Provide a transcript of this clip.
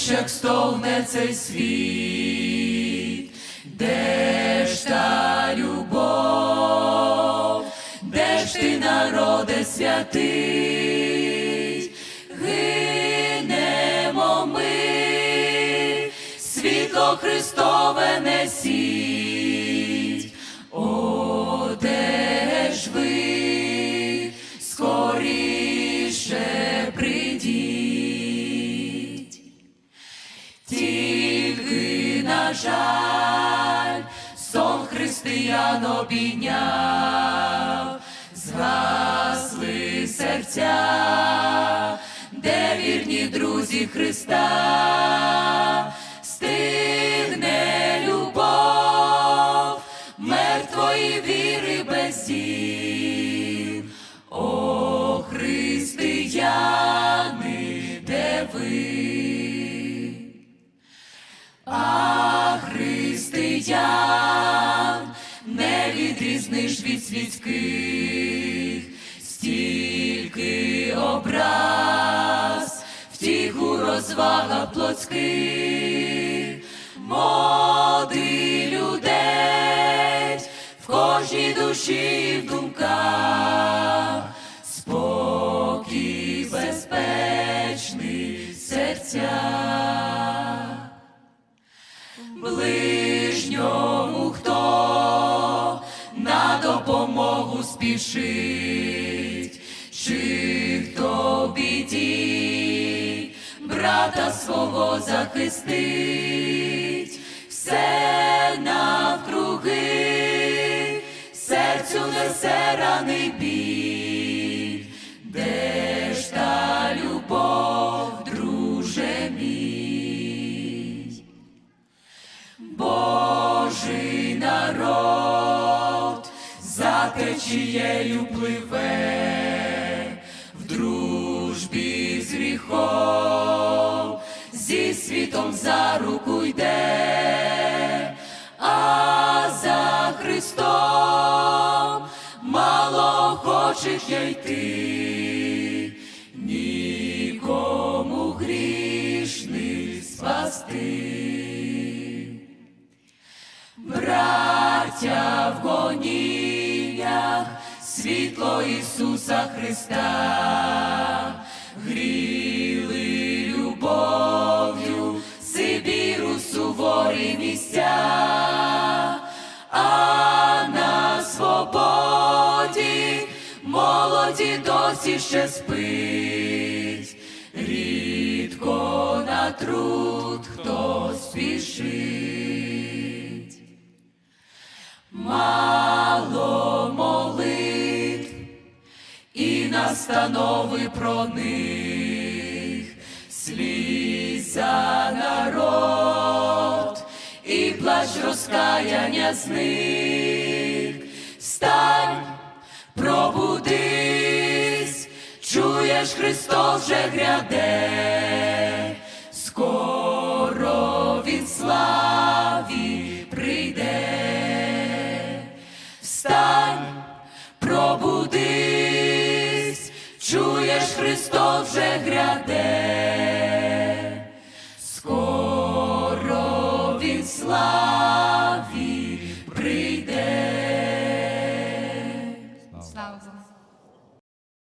Чуєш, як стогне цей світ, де ж та любов, де ж ти, народе святий, гинемо ми, світло Христове несіть, на жаль, сон християн обійняв, згасли серця, де вірні друзі Христа, світських, стільки образ, втіху розвага плотських, моди людей, в кожній душі в думках, спокій безпечний серця. Ближньому, допомогу спішить, чи хто біді брата свого захистить, все навкруги, серцю несе раний біль, течією пливе, в дружбі з гріхом, зі світом за руку йде, а за Христом мало я йти, нікому грішних спасти. Світло Ісуса Христа, гріли любов'ю, Сибіру суворі місця, а на свободі молоді досі ще спить, рідко на труд хто спішить. Настанови про них, сліз за народ і плач розкаяння з них. Встань, пробудись, чуєш, Христос вже гряде, скоро Христос вже гряде,